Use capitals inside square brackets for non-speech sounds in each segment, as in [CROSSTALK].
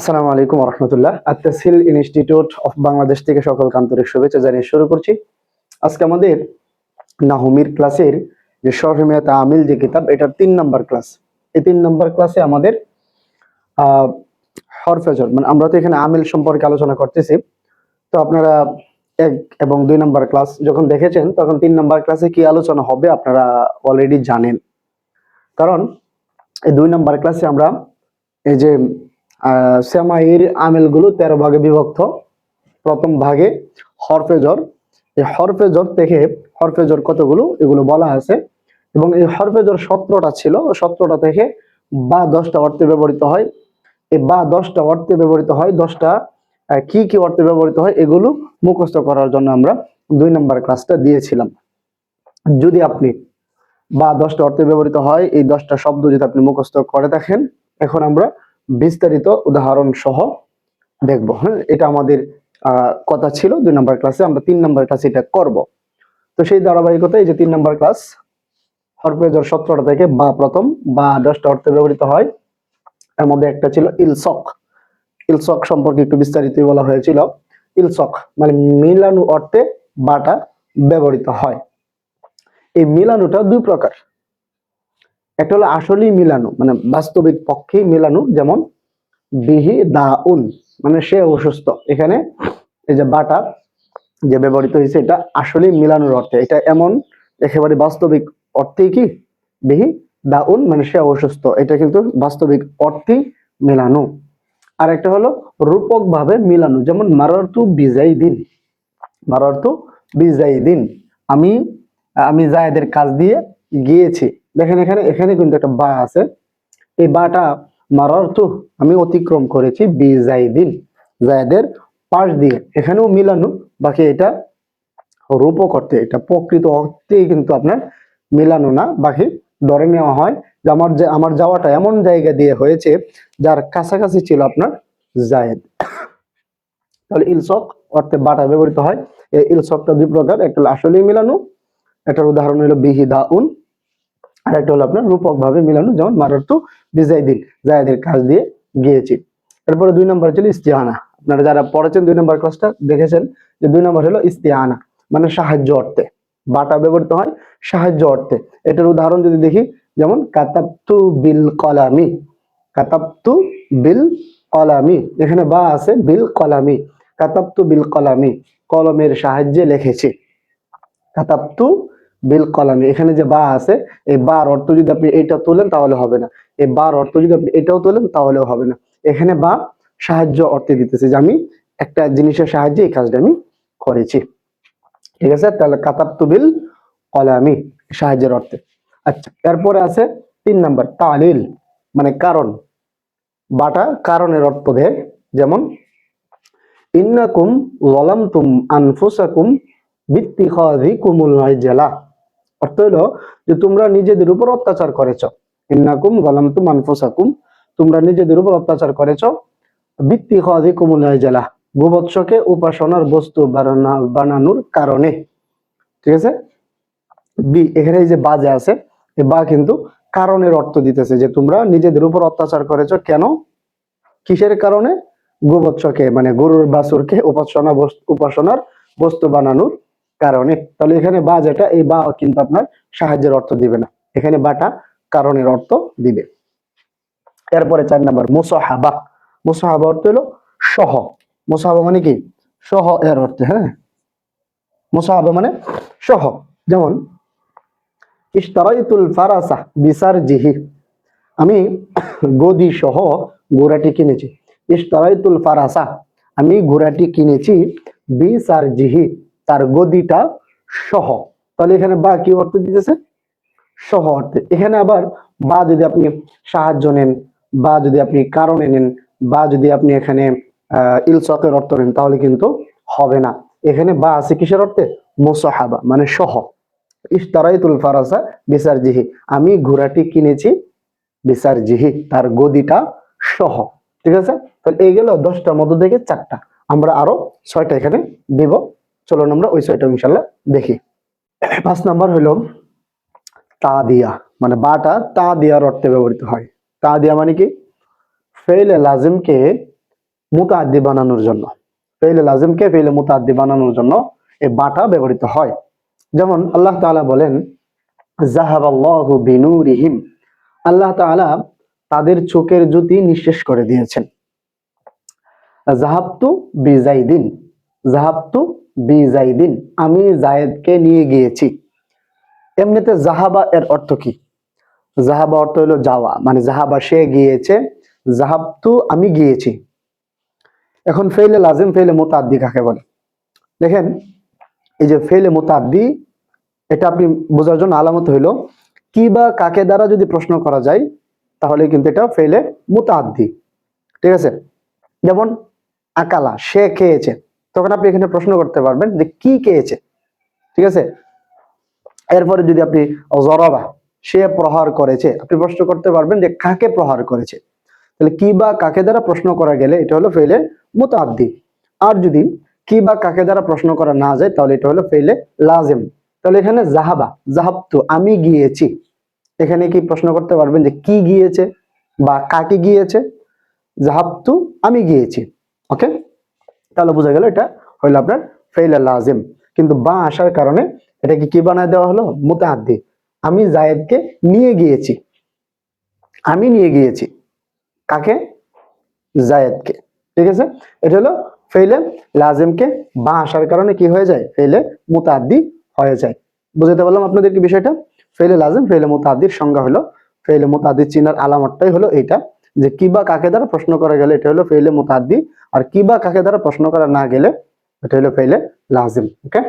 আসসালামু আলাইকুম রহমতুল্লাহ আত্তাসিল ইনস্টিটিউট অফ বাংলাদেশ থেকে সকল আন্তরিক শুভেচ্ছা জানিয়ে শুরু করছি। আজকে আমাদের নাহুমির ক্লাসের যে শরহিমিয়াত আমিল যে কিতাব, এটার তিন নম্বর ক্লাস। এই তিন নম্বর ক্লাসে আমাদের হরফেজর মানে আমরা তো এখানে আমিল সম্পর্কে আলোচনা করতেছি। তো আপনারা এক এবং দুই নম্বর ক্লাস যখন দেখেছেন, তখন তিন নম্বর ক্লাসে কি আলোচনা হবে আপনারা অলরেডি জানেন। কারণ এই দুই নম্বর ক্লাসে আমরা এই যে আহ, সেমাইয়ের আমেলগুলো তেরো ভাগে বিভক্ত। প্রথম ভাগে হরফেজর। এই হরফেজর থেকে হরফেজর কতগুলো? এগুলো বলা আছে। এবং এই হরফেজর সতেরোটা ছিল। সতেরোটা থেকে বা দশটা অর্থে ব্যবহৃত হয়। এই বা দশটা অর্থে ব্যবহৃত হয়। দশটা কি কি অর্থে ব্যবহৃত হয়? এগুলো মুখস্থ করার জন্য আমরা দুই নম্বর ক্লাসটা দিয়েছিলাম। যদি আপনি বা দশটা অর্থে ব্যবহৃত হয় এই দশটা শব্দ যদি আপনি মুখস্থ করে দেখেন এখন আমরা বিস্তারিত উদাহরণ সহ দেখব হ্যাঁ? এটা আমাদের কথা ছিল দুই নম্বর ক্লাসে, আমরা তিন নম্বর ক্লাসে এটা করব। তো সেই ধারাবাহিকতায় এই যে তিন নম্বর ক্লাস হরপেজর সতেরোটা থেকে বা প্রথম বা দশটা অর্থে ব্যবহৃত হয়। এর মধ্যে একটা ছিল ইলসক। ইলসক সম্পর্কে একটু বিস্তারিত বলা হয়েছিল। ইলসক মানে মিলানু অর্থে বাটা ব্যবহৃত হয়। এই মিলানুটা দুই প্রকার। একটা হলো আসলেই মিলানো মানে বাস্তবিক পক্ষেই মিলানো, যেমন বিহি দা উন মানে সে অসুস্থ। এখানে এই যে বাটা যে ব্যবহৃত হয়েছে, এটা আসলেই মিলানোর অর্থে। এটা এমন একেবারে বাস্তবিক অর্থেই কি? বিহি দা উন মানে সে অসুস্থ। এটা কিন্তু বাস্তবিক অর্থেই মিলানো। আর একটা হলো রূপক ভাবে মিলানো, যেমন মারারতু বিজাই দিন মারারতু বিজাই দিন আমি আমি জায়েদের কাজ দিয়ে গিয়েছি। দেখেন এখানে এখানে কিন্তু একটা বা আছে। এই বাটা মারারতু আমি অতিক্রম করেছি বিজাইদিন জায়েদের পাশ দিয়ে। এখানেও মিলানো, বাকি এটা রূপক অর্থে, এটা প্রকৃত অর্থেই কিন্তু আপনার মিলানো না। বাকি ধরে নেওয়া হয় যে আমার যে, আমার যাওয়াটা এমন জায়গা দিয়ে হয়েছে যার কাছাকাছি ছিল আপনার জায়েদ। তাহলে ইলসক অর্থে বাটা ব্যবহৃত হয়। এই ইলসকটা দুই প্রকার, একটা আসলেই মিলানো এটার উদাহরণ হলো বিহিদা উন আর একটা হলো আপনার রূপক ভাবে মিলানো, যেমন মারাত্তু বিজাইদিন, জায়দের কাজ দিয়ে গিয়েছি। তারপরে দুই নম্বর ছিল ইস্তিহানা। আপনারা যারা পড়েছেন দুই নম্বর ক্লাসটা দেখেছেন যে দুই নম্বর হলো ইস্তিহানা মানে সাহায্য অর্থে। বাটা ব্যবহৃত হয় সাহায্য অর্থে। এটার উদাহরণ যদি দেখি, যেমন, কাতাবতু বিল কলামি। কাতাবতু বিল কলামি। এখানে বা আছে, বিল কলামি। কাতাবতু বিল কলামি, কলমের সাহায্যে লিখেছি। কাতাবতু বিল কলামি। এখানে যে বা আছে, এই বার অর্থ যদি আপনি এটা তোলেন তাহলে হবে না। এই বার অর্থ যদি আপনি এটাও তোলেন তাহলেও হবে না। এখানে বা সাহায্য অর্থে দিতেছে যে আমি একটা জিনিসের সাহায্যে এই কাজটা আমি করেছি। ঠিক আছে? তাহলে কাতাবতু বিল কলামি, সাহায্যের অর্থে। আচ্ছা এরপরে আছে তিন নাম্বার, তালিল মানে কারণ। বাটা কারণের অর্থ দেয় যেমন, ইন্নাকুম ওয়ালামতুম আনফুসাকুম বিত্তিখাযিকুমুল জেলা অর্থ হলো যে তোমরা নিজেদের উপর অত্যাচার করেছ। ইন্নাকুম ওয়ালামতুম আনফুসাকুম। তোমরা নিজেদের উপর অত্যাচার করেছ। বৃত্তি বিত্তিখাযিকুমুল জেলা গোবৎসকে উপাসনার বস্তু বানানোর কারণে। ঠিক আছে? বি, এখানে যে বাজে আছে বা কিন্তু কারণের অর্থ দিতেছে যে তোমরা নিজেদের উপর অত্যাচার করেছ। কেন? কিসের কারণে? গোবৎসকে মানে গরুর বাছুরকে উপাসনা উপাসনার বস্তু বানানোর কারণে, তাহলে এখানে বা যেটা, এই বা কিন্তু আপনার সাহায্যের অর্থ দিবে না। এখানে বাটা কারণের অর্থ দিবে। এরপরে চার নাম্বার, মুসাহাবা। মোসাহাবা অর্থ হলো সহ। মুসাহাবা মানে কি? সহ এর অর্থে হ্যাঁ? মোসাহাবা মানে সহ। যেমন, ইশতারাইতুল ফারাসা বিসার জিহি আমি গদি সহ ঘোড়াটি কিনেছি। ইশতারাইতুল ফারাসা, আমি ঘোড়াটি কিনেছি বিসার জিহি তার গদিটা সহ। তাহলে এখানে বা কি অর্থ দিতেছে? সহ অর্থে। এখানে আবার বা যদি আপনি সাহায্য নেন, বা যদি আপনি কারণে নেন, বা যদি আপনি এখানে ইলসকের অর্থ নেন, তাহলে কিন্তু হবে না। এখানে বা আছে কিসের অর্থে? মোসাহাবা মানে সহ। ইস্তারাইতুল ফারাসা বিসার জিহি আমি ঘোড়াটি কিনেছি বিসার জিহি তার গদিটা সহ। ঠিক আছে? তাহলে এই গেল দশটার মধ্যে থেকে চারটা। আমরা আরও ছয়টা এখানে দিব। চলুন আমরা ওই ছয়টা ইনশাল্লাহ দেখি। পাঁচ নাম্বার হলো তা দিয়া মানে বাটা তা দিয়ার অর্থে ব্যবহৃত হয়। তা দিয়া মানে কি? ফেলে লাজিমকে মুতাদ্দি বানানোর জন্য। ফেইলে লাজিমকে ফেইলে মুতাদ্দি বানানোর জন্য এই বাটা ব্যবহৃত হয়। যেমন আল্লাহ তাআলা বলেন, জাহাবাল্লাহু বিনুরিহিম। আল্লাহ তাআলা তাদের চোখের জ্যোতি নিঃশেষ করে দিয়েছেন। জাহাবতু বিজাইদিন। জাহাবতু বিজাইদিন আমি জায়েদকে নিয়ে গিয়েছি। এমনিতে জাহাবা এর অর্থ কি? জাহাবা অর্থ হলো যাওয়া মানে জাহাবা সে গিয়েছে, জাহাবতু আমি গিয়েছি। এখন ফেলে লাজিম ফেলে মোতাদ্দি কাকে বলে? দেখেন, এই যে ফেলে মোতাদ্দি, এটা আপনি বোঝার জন্য আলামত হইল, কি বা কাকে দ্বারা যদি প্রশ্ন করা যায়, তাহলে কিন্তু এটা ফেলে মোতাদ্দি। ঠিক আছে? যেমন, আকালা, সে খেয়েছে। তখন আপনি এখানে প্রশ্ন করতে পারবেন যে কি খেয়েছে, ঠিক আছে? এরপরে যদি আপনি জরবা, সে প্রহার করেছে, আপনি প্রশ্ন করতে পারবেন যে কাকে প্রহার করেছে। তাহলে কি বা কাকে দ্বারা প্রশ্ন করা গেলে এটা হলো ফেলে মুতাদ্দি আর যদি কি বা কাকে দ্বারা প্রশ্ন করা না যায়, তাহলে এটা হলো ফেলে লাজেম। তাহলে এখানে জাহাবা, জাহাবতু, আমি গিয়েছি। এখানে কি প্রশ্ন করতে পারবেন যে কি গিয়েছে বা কাকে গিয়েছে? জাহাবতু, আমি গিয়েছি। ওকে? তাহলে বোঝা গেল এটা হইল আপনার ফেইলা লাজিম। কিন্তু বা আসার কারণে এটাকে কি বানায় দেওয়া হলো? মুতাহাদ্দি আমি জায়েদকে নিয়ে গিয়েছি। আমি নিয়ে গিয়েছি। কাকে? জায়েদকে। ঠিক আছে? এটা হলো ফেইলে লাজিমকে বা আসার কারণে কি হয়ে যায়? ফেইলে মুতাহাদ্দি হয়ে যায়। বুঝতে পারলাম আপনাদেরকে বিষয়টা? ফেইলে লাজিম, ফেইলে মুতাহাদ্দির সংজ্ঞা হলো, ফেইলে মুতাহাদ্দি চিনার আলামতটাই হলো এইটা। যে কি বা কাকে দ্বারা প্রশ্ন করা গেলে এটা হলো ফেইলে মুতাহাদ্দি আর কি বা কাকে দ্বারা প্রশ্ন করা না গেলে এটা হলো ফেইলে লাজিম ওকে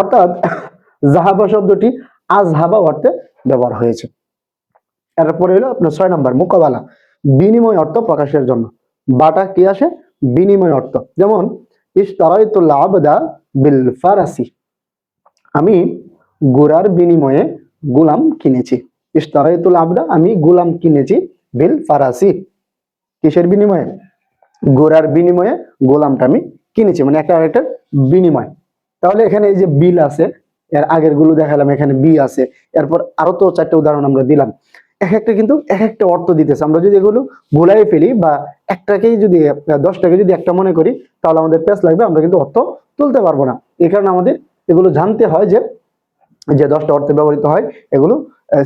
অর্থাৎ জাহাবা শব্দটি আজহাবা অর্থে ব্যবহার হয়েছে। এরপরে হলো আপনার ছয় নম্বর, মোকাবেলা, বিনিময় অর্থ প্রকাশের জন্য। বাটা কি আসে? বিনিময় অর্থ। যেমন বিল ফারাসি। আমি গোরার বিনিময়ে গোলাম কিনেছি। ইস্তারাইতুল আবদা, আমি গোলাম কিনেছি বিল ফারাসি। কিসের বিনিময়ে? গোড়ার বিনিময়ে গোলামটা আমি কিনেছি মানে একটা আরেকটার বিনিময়। তাহলে এখানে এই যে বিল আছে, এর আগেরগুলো দেখালাম, এখানে বি আছে, এরপর আরও তো চারটে উদাহরণ আমরা দিলাম। এক একটা কিন্তু এক একটা অর্থ দিতেছে। আমরা যদি এগুলো ভুলাই ফেলি বা একটাকেই যদি, দশটাকে যদি একটা মনে করি, তাহলে আমাদের পেস লাগবে আমরা কিন্তু অর্থ তুলতে পারব না। এই কারণে আমাদের এগুলো জানতে হয় যে যে দশটা অর্থে ব্যবহৃত হয়, এগুলো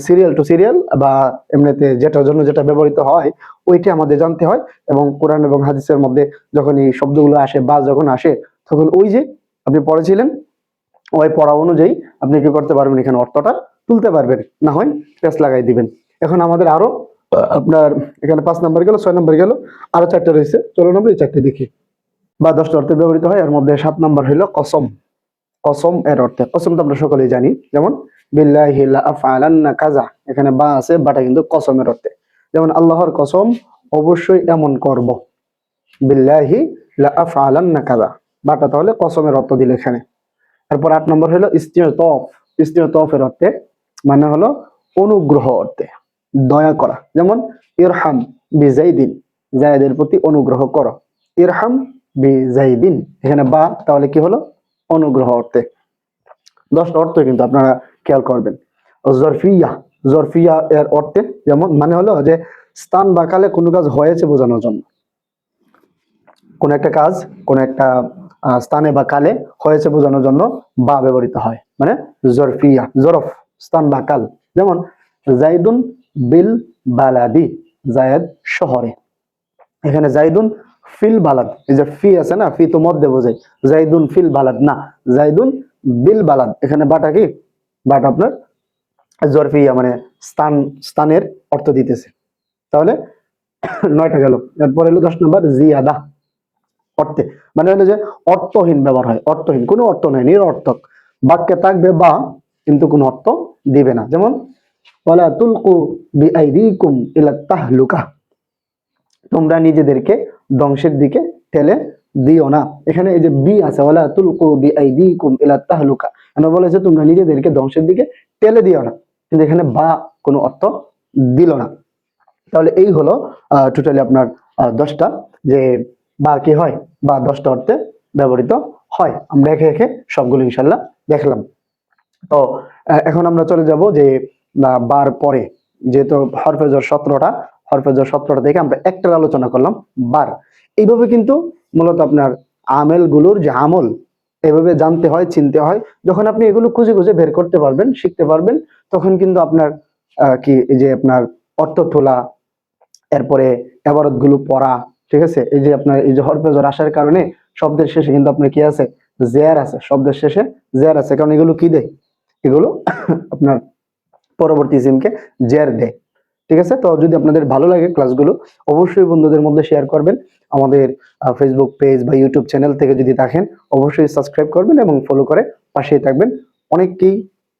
সিরিয়াল টু সিরিয়াল বা এমনিতে যেটার জন্য যেটা ব্যবহৃত হয়, ওইটা আমাদের জানতে হয় এবং কোরআন এবং হাদিসের মধ্যে যখন এই শব্দগুলো আসে বা যখন আসে, তখন ওই যে আপনি পড়েছিলেন, ওই পড়া অনুযায়ী আপনি কি করতে পারবেন? এখানে অর্থটা তুলতে পারবেন, না হয় পেস লাগাই দিবেন। এখন আমাদের আরও আপনার এখানে পাঁচ নাম্বার গেল, ছয় নাম্বার গেল, আরও চারটে রয়েছে। চলো নম্বর এই চারটে দেখি। বা দশটা অর্থে ব্যবহৃত হয়, এর মধ্যে সাত নাম্বার হইল কসম। কসম এর অর্থে, কসম তো আমরা সকলেই জানি, যেমন বিল্লাহি আফআলান্না কাজা এখানে বা আছে, বাটা কিন্তু কসমের অর্থে। যেমন আল্লাহর কসম অবশ্যই এমন করব। বিল্লাহি আফআলান্না কাজা বাটা তাহলে কসমের অর্থ দিল এখানে। তারপর আট নম্বর হলো ইস্তিয়তফ ইস্তিয়তফের অর্থে মানে হলো অনুগ্রহ অর্থে। দয়া করা। যেমন ইরহাম বিজাইদিন। জায়দের প্রতি অনুগ্রহ করো। ইরহাম বিজাইদিন। এখানে বা তাহলে কি হলো? অনুগ্রহ অর্থে। দশটা অর্থ কিন্তু আপনারা খেয়াল করবেন। জরফিয়া জরফিয়া এর অর্থে যেমন মানে হলো যে স্থান বা কালে কোনো কাজ হয়েছে বোঝানোর জন্য। কোন একটা কাজ, কোন একটা স্থানে বা কালে হয়েছে বোঝানোর জন্য বা ব্যবহৃত হয়। মানে জরফিয়া, জরফ, স্থান বা কাল যেমন জাইদুন বিল বালাদি, জায়দ শহরে। এখানে জাইদুন ফিল বালাদ, এই যে ফি আছে না, ফি তো মধ্যে বোঝায়। জাইদুন ফিল বালাদ না, জাইদুন বিল বালাদ। এখানে বাটা কি? বাটা আপনার জরফিয়া মানে স্থান, স্থানের অর্থ দিতেছে। তাহলে [COUGHS] নয়টা গেল। এরপর হলো দশ নম্বর, জিয়াদা। অর্থে। মানে হলো যে অর্থহীন ব্যবহার হয়। অর্থহীন। কোনো অর্থ নাই, নিরর্থক। বাক্যে থাকবে বা, কিন্তু কোনো অর্থ দিবে না। যেমন তোমরা নিজেদেরকে ধ্বংসের দিকে ঠেলে দিও না। এখানে এই যে বি আছে, ওয়ালা তুলকু বিআইদিকুম ইলা তাহলুকা এখানে বলেছে, তোমরা নিজেদেরকে ধ্বংসের দিকে ঠেলে দিও না। কিন্তু এখানে বা কোনো অর্থ দিল না। তাহলে এই হলো টোটালি আপনার দশটা যে বা কি হয়, বা দশটা অর্থে ব্যবহৃত হয়। আমরা একে একে সবগুলো ইনশাল্লাহ দেখলাম। তো এখন আমরা চলে যাব যে বার পরে। যেহেতু হরফেজর সতেরোটা হরফেজর সতেরোটা থেকে আমরা একটার আলোচনা করলাম বার। এইভাবে কিন্তু মূলত আপনার আমেলগুলোর যে আমল, এভাবে জানতে হয়, চিনতে হয়। যখন আপনি এগুলো খুঁজে খুঁজে বের করতে পারবেন, শিখতে পারবেন, তখন কিন্তু আপনার কি যে আপনার অর্থ তোলা, এরপরে গুলো পড়া, ঠিক আছে? এই যে আপনার, এই যে হরফেজর আসার কারণে শব্দের শেষে কিন্তু আপনার কি আছে? জেয়ার আছে, শব্দের শেষে জেয়ার আছে। কারণ এগুলো কি দেয়? এগুলো [COUGHS] আপনার পরবর্তী সিমকে জেয়ার দেয়। ঠিক আছে? তো যদি আপনাদের ভালো লাগে ক্লাসগুলো, অবশ্যই বন্ধুদের মধ্যে শেয়ার করবেন। আমাদের ফেসবুক পেজ বা ইউটিউব চ্যানেল থেকে যদি দেখেন, অবশ্যই সাবস্ক্রাইব করবেন এবং ফলো করে পাশেই থাকবেন। অনেককেই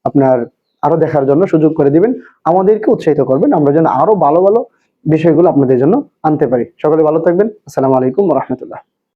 আপনার আরও দেখার জন্য সুযোগ করে দিবেন। আমাদেরকে উৎসাহিত করবেন। আমরা যেন আরও ভালো ভালো বিষয়গুলো আপনাদের জন্য আনতে পারি। সকলে ভালো থাকবেন। আসসালামু আলাইকুম রহমতুল্লাহ।